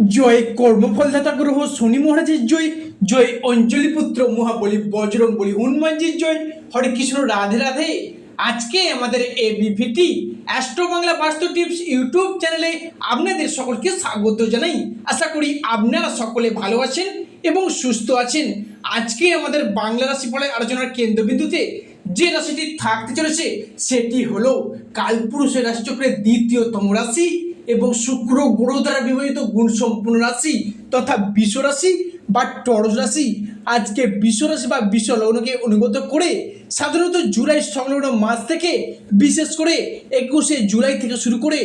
জয় কর্মফলদাতা গ্রহ শনি মহারাজের জয় জয় অঞ্জলি পুত্র মহাবলী বজরং বলি হনুমানজির জয়। হরে কৃষ্ণ, রাধে রাধে। আজকে আমাদের এ বিভিটি অ্যাস্ট্রো বাংলা বাস্তু টিপস ইউটিউব চ্যানেলে আপনাদের সকলকে স্বাগত জানাই। আশা করি আপনারা সকলে ভালো আছেন এবং সুস্থ আছেন। আজকে আমাদের বাংলা রাশি রাশিফলের আলোচনার কেন্দ্রবিন্দুতে যে রাশিটি থাকতে চলেছে, সেটি হলো কালপুরুষের রাশিচক্রের দ্বিতীয়তম রাশি। এবং শুক্র গ্রহ দ্বারা বিবাহিত গুণ সম্পূর্ণ রাশি তথা বিশ্ব রাশি বা টরস রাশি। আজকে বিশ্ব রাশি বা বিশ্ব লগ্নকে অনুগত করে সাধারণত জুলাই সংলগ্ন মাস থেকে বিশেষ করে একুশে জুলাই থেকে শুরু করে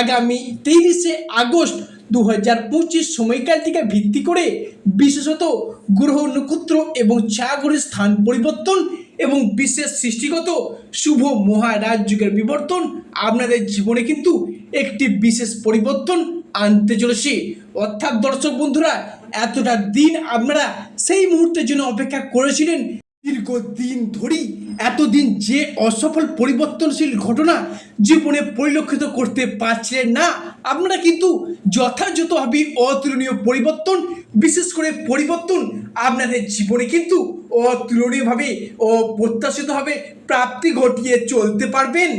আগামী তেইশে আগস্ট দু হাজার পঁচিশ সময়কালটিকে ভিত্তি করে বিশেষত গ্রহ নক্ষত্র এবং ছায়াগ্রহের স্থান পরিবর্তন এবং বিশ্বের সৃষ্টিগত শুভ মহারাজ যুগের বিবর্তন আপনাদের জীবনে কিন্তু একটি বিশেষ পরিবর্তন আনতে চলেছে। অর্থাৎ দর্শক বন্ধুরা, এতটা দিন আপনারা সেই মুহূর্তের জন্য অপেক্ষা করেছিলেন। দীর্ঘদিন ধরেই এতদিন যে অসফল পরিবর্তনশীল ঘটনা জীবনে পরিলক্ষিত করতে পারছিলেন না, আপনারা কিন্তু যথাযথভাবে অতুলনীয় পরিবর্তন, বিশেষ করে পরিবর্তন আপনাদের জীবনে কিন্তু অতুলনীয়ভাবে অপ্রত্যাশিতভাবে প্রাপ্তি ঘটিয়ে চলতে পারবেন।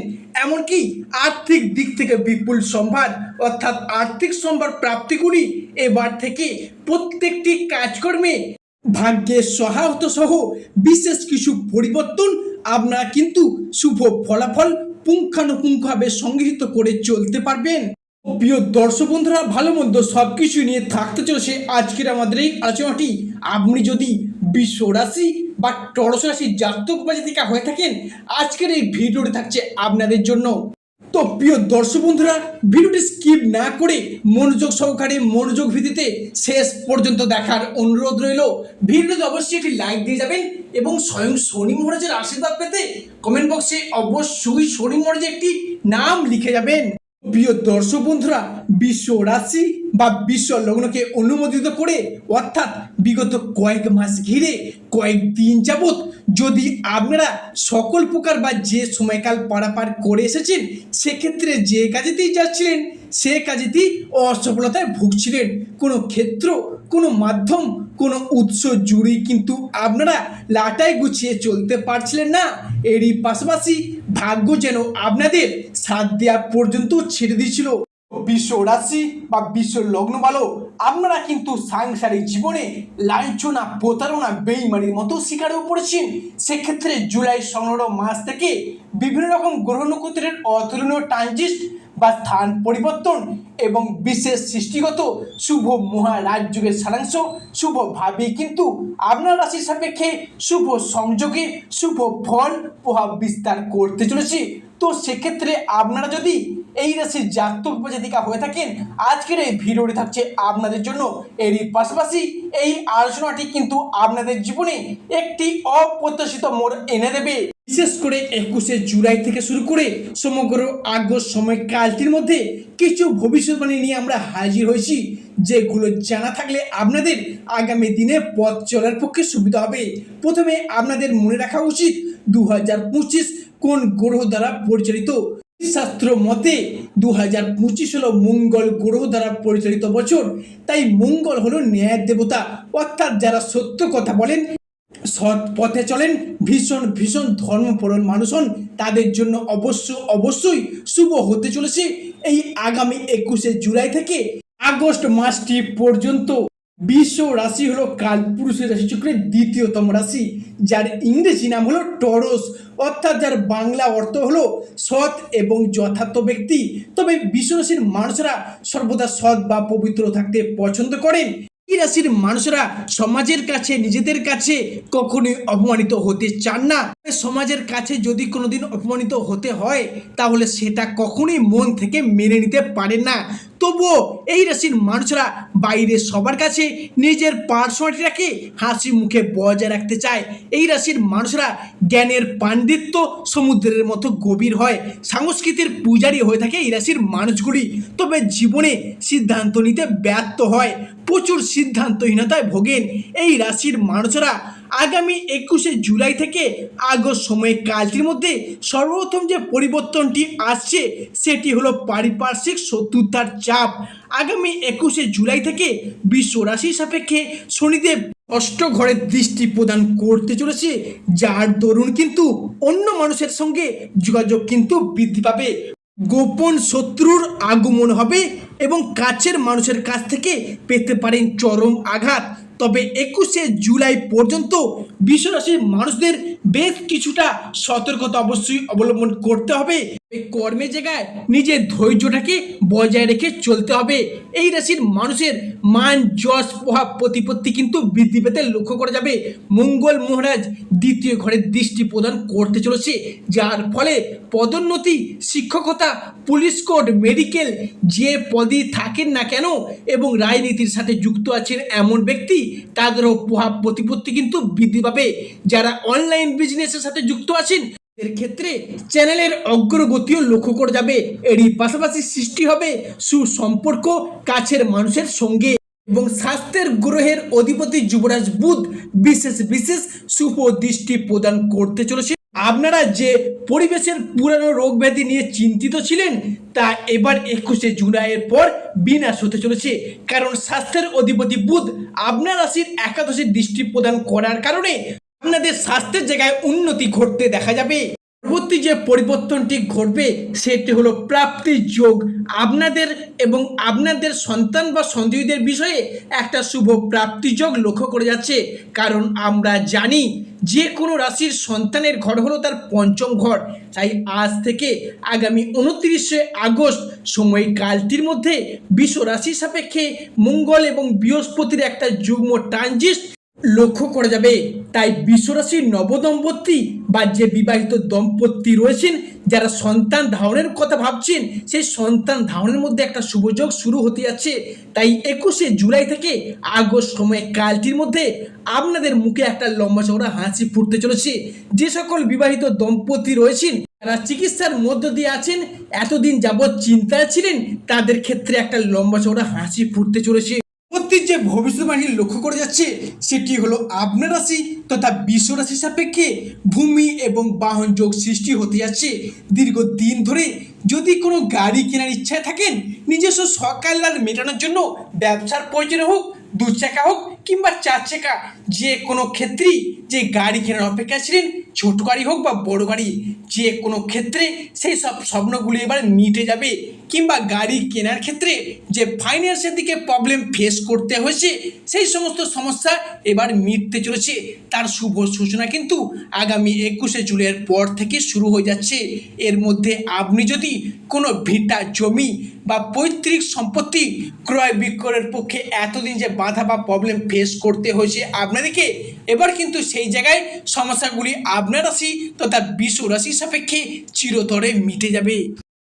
এমনকি আর্থিক দিক থেকে বিপুল সম্ভার, অর্থাৎ আর্থিক সম্ভার প্রাপ্তিগুলি এবার থেকে প্রত্যেকটি কাজকর্মে ভাগ্যের সহায়তা সহ বিশেষ কিছু পরিবর্তন আপনারা কিন্তু শুভ ফলাফল পুঙ্খানুপুঙ্খভাবে সংগৃহীত করে চলতে পারবেন। প্রিয় দর্শক বন্ধুরা, ভালো মন্দ সব কিছু নিয়ে থাকতে চলেছে আজকের আমাদের এই আলোচনাটি। আপনি যদি বিশ্ব রাশি বা টরস রাশি জাতক বা জাতিকা হয়ে থাকেন, আজকের এই ভিডিওটি থাকছে আপনাদের জন্য। তো প্রিয় দর্শক বন্ধুরা, ভিডিওটি স্কিপ না করে মনোযোগ সহকারে মনোযোগ ভিত্তিতে শেষ পর্যন্ত দেখার অনুরোধ রইল। ভিডিওতে অবশ্যই একটি লাইক দিয়ে যাবেন এবং স্বয়ং শনি মহারাজের আশীর্বাদ পেতে কমেন্ট বক্সে অবশ্যই শনি মহারাজের একটি নাম লিখে যাবেন। প্রিয় দর্শক বন্ধুরা, বিশ্ব রাশি বা বিশ্ব লগ্নকে অনুমোদিত করে, অর্থাৎ বিগত কয়েক মাস ঘিরে, কয়েক দিন যাবত যদি আপনারা সকল প্রকার বা যে সময়কাল পারাপার করে এসেছেন, সেক্ষেত্রে যে কাজেতেই যাচ্ছিলেন, সে কাজেতেই অসফলতায় ভুগছিলেন। কোনো ক্ষেত্র, কোনো মাধ্যম, কোনো উৎস জুড়েই কিন্তু আপনারা লাটাই গুছিয়ে চলতে পারছিলেন না। এরই পাশাপাশি ভাগ্য যেন আপনাদের সাথ দেওয়া পর্যন্ত ছেড়ে দিয়েছিল। বিশ্ব রাশি বা বিশ্ব লগ্ন ভালো আপনারা কিন্তু সাংসারিক জীবনে লাঞ্ছনা, প্রতারণা, বেইমানির মতো শিকারেও পড়েছেন সেক্ষেত্রে জুলাই সংলগ্ন মাস থেকে বিভিন্ন রকম গ্রহ নক্ষত্রের অতুলনীয় ট্রানজিস্ট বা স্থান পরিবর্তন এবং বিশেষ সৃষ্টিগত শুভ মহারাজ যুগের সারাংশ শুভভাবে কিন্তু আপনার রাশির সাপেক্ষে শুভ সংযোগে শুভ ফল প্রভাব বিস্তার করতে চলেছে। তো সেক্ষেত্রে আপনারা যদি এই রাশির জাতক উপজাতিকা হয়ে থাকেন। আজকের এই ভিডিওটি থাকছে আপনাদের জন্য। এরই পাশাপাশি এই আলোচনাটি কিন্তু আপনাদের জীবনে একটি অপ্রত্যাশিত মোড় এনে দেবে। বিশেষ করে একুশে জুলাই থেকে শুরু করে সমগ্র আগস্ট সময়কালটির মধ্যে কিছু ভবিষ্যৎবাণী নিয়ে আমরা হাজির হয়েছি, যেগুলো জানা থাকলে আপনাদের আগামী দিনে পথ চলার পক্ষে সুবিধা হবে। প্রথমে আপনাদের মনে রাখা উচিত দু হাজার পঁচিশ কোন গ্রহ দ্বারা পরিচালিত? শাস্ত্র মতে দু হাজার পঁচিশ হলো মঙ্গল গ্রহ দ্বারা পরিচালিত বছর। তাই মঙ্গল হলো ন্যায়ের দেবতা। অর্থাৎ যারা সত্য কথা বলেন, সৎ পথে চলেন, ভীষণ ভীষণ ধর্মপরণ মানুষ হন, তাদের জন্য অবশ্য অবশ্যই শুভ হতে চলেছে। এই আগামী একুশে জুলাই থেকে আগস্ট মাসটি পর্যন্ত বিশ্ব রাশি হলো কালপুরুষের রাশিচক্রের দ্বিতীয়তম রাশি, যার ইংরেজি নাম হলো টরস, অর্থাৎ যার বাংলা অর্থ হলো সৎ এবং যথার্থ ব্যক্তি। তবে বিশ্ব রাশির মানুষরা সর্বদা সৎ বা পবিত্র থাকতে পছন্দ করেন। এই রাশির মানুষরা সমাজের কাছে, নিজেদের কাছে কখনোই অপমানিত হতে চান না। সমাজের কাছে যদি কোনোদিন অপমানিত হতে হয়, তাহলে সেটা কখনোই মন থেকে মেনে নিতে পারেন না। তবুও এই রাশির মানুষরা বাইরে সবার কাছে নিজের পার্সোনালিটিটাকে হাসি মুখে বজায় রাখতে চায়। এই রাশির মানুষরা জ্ঞানের পাণ্ডিত্য সমুদ্রের মতো গভীর হয়, সংস্কৃতির পূজারী হয়ে থাকে এই রাশির মানুষগুলি। তবে জীবনে সিদ্ধান্ত নিতে ব্যর্থ হয়, প্রচুর সিদ্ধান্তহীনতায় ভোগেন। এই রাশির মানুষরা আগামী একুশে জুলাই থেকে আগস্ট সময় কালটির মধ্যে সর্বপ্রথম যে পরিবর্তনটি আসছে, সেটি হলো পারিপার্শ্বিক শত্রুতার চাপ। আগামী একুশে জুলাই থেকে বিশ্ব রাশি সাপেক্ষে শনিদেব অষ্ট ঘরের দৃষ্টি প্রদান করতে চলেছে, যার দরুন কিন্তু অন্য মানুষের সঙ্গে যোগাযোগ কিন্তু বৃদ্ধি পাবে। গোপন শত্রুর আগমন হবে এবং কাছের মানুষের কাছ থেকে পেতে পারেন চরম আঘাত। তবে একুশে জুলাই পর্যন্ত বিশ্বরাশির মানুষদের বেশ কিছুটা সতর্কতা অবশ্যই অবলম্বন করতে হবে। কর্মের জায়গায় নিজের ধৈর্যটাকে বজায় রেখে চলতে হবে। এই রাশির মানুষের মান, যশ, প্রভাব, প্রতিপত্তি কিন্তু বৃদ্ধি পেতে লক্ষ্য করা যাবে। মঙ্গল মহারাজ দ্বিতীয় ঘরে দৃষ্টি প্রদান করতে চলেছে, যার ফলে পদোন্নতি, শিক্ষকতা, পুলিশ কোর্ট মেডিকেল যে পদই থাকেন না কেন এবং রাজনীতির সাথে যুক্ত আছেন এমন ব্যক্তি, তাদেরও প্রভাব, প্রতিপত্তি কিন্তু বৃদ্ধি পাবে। যারা অনলাইন বিজনেসের সাথে যুক্ত আছেন এর ক্ষেত্রে চ্যানেলের অগ্রগতিও লক্ষ্য করা যাবে। এরই পাশাপাশি সৃষ্টি হবে সুসম্পর্ক কাছের মানুষের সঙ্গে এবং স্বাস্থ্যের গ্রহের অধিপতি যুবরাজ বুধ বিশেষ বিশেষ শুভ দৃষ্টি প্রদান করতে চলেছে। আপনারা যে পরিবেশের পুরানো রোগ ব্যাধি নিয়ে চিন্তিত ছিলেন, তা এবার একুশে জুলাইয়ের পর বিনাশ হতে চলেছে। কারণ স্বাস্থ্যের অধিপতি বুধ আপনার রাশির একাদশী দৃষ্টি প্রদান করার কারণে আপনাদের স্বাস্থ্যের জায়গায় উন্নতি ঘটতে দেখা যাবে। পরবর্তী যে পরিবর্তনটি ঘটবে, সেটি হলো প্রাপ্তির যোগ। আপনাদের এবং আপনাদের সন্তান বা সন্তানদের বিষয়ে একটা শুভ প্রাপ্তি যোগ লক্ষ্য করে যাচ্ছে। কারণ আমরা জানি যে কোনো রাশির সন্তানের ঘর হলো তার পঞ্চম ঘর। তাই আজ থেকে আগামী উনত্রিশে আগস্ট সময়কালটির মধ্যে বিশ্ব রাশির সাপেক্ষে মঙ্গল এবং বৃহস্পতির একটা যুগ্ম ট্রানজিট লক্ষ্য করা যাবে, তাই বিশ্বরাশির নবদম্পতি বা যে বিবাহিত দম্পতি রয়েছেন, যারা সন্তান ধারণের কথা ভাবছেন, সেই সন্তান ধারণের মধ্যে একটা শুভযোগ শুরু হতে যাচ্ছে। তাই একুশে জুলাই থেকে আগস্ট সময় কালটির মধ্যে আপনাদের মুখে একটা লম্বা চওড়া হাসি ফুটতে চলেছে। যে সকল বিবাহিত দম্পতি রয়েছেন, যারা চিকিৎসার মধ্য দিয়ে আছেন, এতদিন যাবৎ চিন্তায় ছিলেন, তাদের ক্ষেত্রে একটা লম্বা চওড়া হাসি ফুটতে চলেছে। যে ভবিষ্যৎবাণী লক্ষ্য করে যাচ্ছে, সেটি হলো আপনার রাশি তথা বিশ্ব রাশি সাপেক্ষে ভূমি এবং বাহন যোগ সৃষ্টি হতে যাচ্ছে। দীর্ঘদিন ধরে যদি কোনো গাড়ি কেনার ইচ্ছায় থাকেন, নিজস্ব সকাল মেটানোর জন্য ব্যবসার প্রয়োজনে হোক দু চাকা হোক কিংবা চার চাকা, যে কোনো ক্ষেত্রেই যে গাড়ি কেনার অপেক্ষা ছিলেন, ছোট গাড়ি হোক বা বড় গাড়ি, যে কোনো ক্ষেত্রে সেই সব স্বপ্নগুলি এবার মিটে যাবে। কিংবা গাড়ি কেনার ক্ষেত্রে যে ফাইন্যান্সের দিকে প্রবলেম ফেস করতে হয়েছে, সেই সমস্ত সমস্যা এবার মিটতে চলেছে। তার শুভ সূচনা কিন্তু আগামী একুশে জুলাইয়ের পর থেকে শুরু হয়ে যাচ্ছে। এর মধ্যে আপনি যদি কোনো ভিটা জমি বা পৈতৃক সম্পত্তি ক্রয় বিক্রয়ের পক্ষে এতদিন যে বাধা বা প্রবলেম ফেস করতে হয়েছে, আপনাদেরকে এবার কিন্তু সেই জায়গায় সমস্যাগুলি আপনার রাশি তথা বিশ্ব রাশি সাপেক্ষে চিরতরে মিটে যাবে।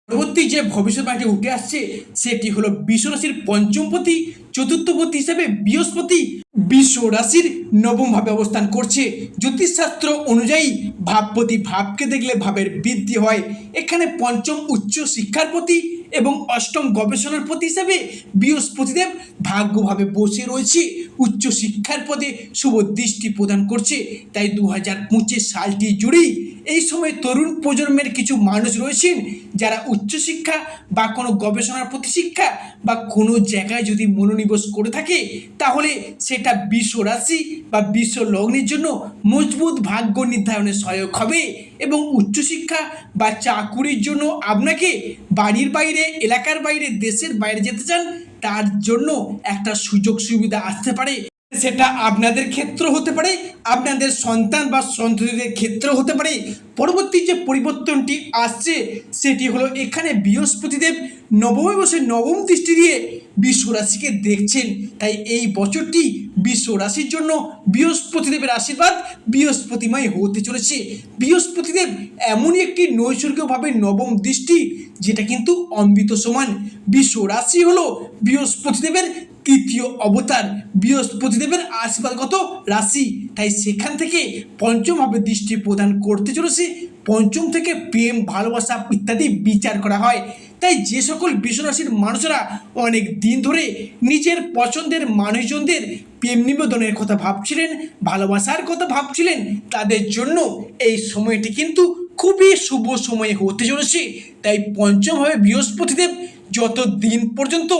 পরবর্তী যে ভবিষ্যৎবাণী উঠে আসছে, সেটি হলো বিশ্ব রাশির পঞ্চমপতি চতুর্থপতি হিসাবে বৃহস্পতি বিশ্ব রাশির নবম ভাবে অবস্থান করছে। জ্যোতিষশাস্ত্র অনুযায়ী ভাবপতি ভাবকে দেখলে ভাবের বৃদ্ধি হয়। এখানে পঞ্চম উচ্চ শিক্ষার প্রতি এবং অষ্টম গবেষণার প্রতি হিসেবে বৃহস্পতিদেব ভাগ্যভাবে বসে রয়েছে। উচ্চ শিক্ষার পদে শুভ দৃষ্টি প্রদান করছে। তাই দু হাজার পঁচিশ সালটি জুড়েই এই সময় তরুণ প্রজন্মের কিছু মানুষ রয়েছেন যারা উচ্চশিক্ষা বা কোনো গবেষণার প্রতি শিক্ষা বা কোনো জায়গায় যদি মনোনিবেশ করে থাকে, তাহলে সেটা বিশ্ব রাশি বা বিশ্ব লগ্নের জন্য মজবুত ভাগ্য নির্ধারণে সহায়ক হবে এবং উচ্চশিক্ষা বা চাকুরির জন্য আপনাকে বাড়ির বাইরে, এলাকার বাইরে, দেশের বাইরে যেতে চান, তার জন্য একটা সুযোগ সুবিধা আসতে পারে। সেটা আপনাদের ক্ষেত্র হতে পারে, আপনাদের সন্তান বা সন্ততিদের ক্ষেত্র হতে পারে। পরবর্তী যে পরিবর্তনটি আসছে, সেটি হলো এখানে বৃহস্পতিদেব নবমে বসে নবম দৃষ্টি দিয়ে বিশ্ব রাশিকে দেখছেন। তাই এই বছরটি বিশ্ব রাশির জন্য বৃহস্পতিদেবের আশীর্বাদ বৃহস্পতিময় হতে চলেছে। বৃহস্পতিদেব এমনই একটি নৈসর্গিকভাবে নবম দৃষ্টি, যেটা কিন্তু অমৃত সমান। বিশ্ব রাশি হলো বৃহস্পতিদেবের তৃতীয় অবতার, বৃহস্পতিদেবের আশীর্বাদগত রাশি। তাই সেখান থেকে পঞ্চমভাবে দৃষ্টি প্রদান করতে চলেছে। পঞ্চম থেকে প্রেম, ভালোবাসা ইত্যাদি বিচার করা হয়। তাই যে সকল বিশ্বরাশির মানুষরা অনেক দিন ধরে নিজের পছন্দের মানুষজনদের প্রেম নিবেদনের কথা ভাবছিলেন, ভালোবাসার কথা ভাবছিলেন, তাদের জন্য এই সময়টি কিন্তু খুবই শুভ সময় হতে চলেছে। তাই পঞ্চমভাবে বৃহস্পতিদেব। যত দিন পর্যন্ত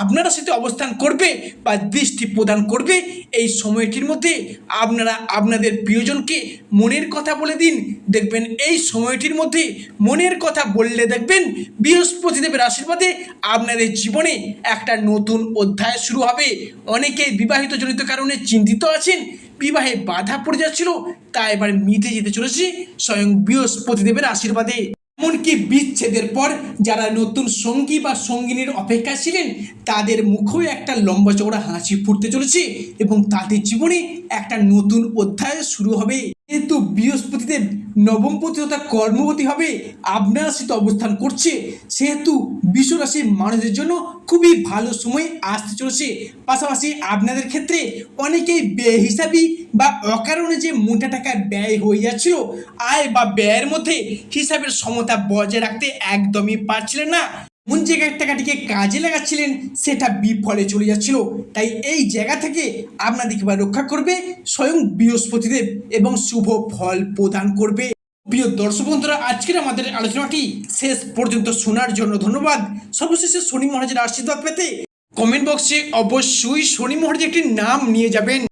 আপনারা সাথে অবস্থান করবে বা দৃষ্টি প্রদান করবে, এই সময়টির মধ্যে আপনারা আপনাদের প্রিয়জনকে মনের কথা বলে দিন। দেখবেন এই সময়টির মধ্যে মনের কথা বললে দেখবেন বৃহস্পতিদেবের আশীর্বাদে আপনাদের জীবনে একটা নতুন অধ্যায় শুরু হবে। অনেকেই বিবাহিত জনিত কারণে চিন্তিত আছেন, বিবাহে বাধা পড়ে যাচ্ছিল, তা এবার মিটে যেতে চলেছে স্বয়ং বৃহস্পতিদেবের আশীর্বাদে। এমনকি বিচ্ছেদের পর যারা নতুন সঙ্গী বা সঙ্গিনীর অপেক্ষা ছিলেন, তাদের মুখেও একটা লম্বা চওড়া হাসি ফুটতে চলেছে এবং তাদের জীবনে একটা নতুন অধ্যায় শুরু হবে। যেহেতু বৃহস্পতিদেব নবমপতি তথা কর্মবতী হবে, আপনার সাথে অবস্থান করছে। সেহেতু বিশ্বরাশির মানুষদের জন্য খুবই ভালো সময় আসতে চলেছে। পাশাপাশি আপনাদের ক্ষেত্রে অনেকেই বেহিসাবি বা অকারণে যে মোটা টাকা ব্যয় হয়ে যাচ্ছিল, আয় বা ব্যয়ের মধ্যে হিসাবের সমতা বজায় রাখতে একদমই পারছিলেন না। কোন জায়গায় টাকাটিকে কাজে লাগাচ্ছিলেন, সেটা বিফলে চলে যাচ্ছিল। তাই এই জায়গা থেকে আপনাদেরকে রক্ষা করবে স্বয়ং বৃহস্পতিদেব এবং শুভ ফল প্রদান করবে। প্রিয় দর্শক বন্ধুরা, আজকের আমাদের আলোচনাটি শেষ পর্যন্ত শোনার জন্য ধন্যবাদ। সর্বশেষে শনি মহারাজের আশীর্বাদ পেতে কমেন্ট বক্সে অবশ্যই শনি মহারাজের একটি নাম নিয়ে যাবেন।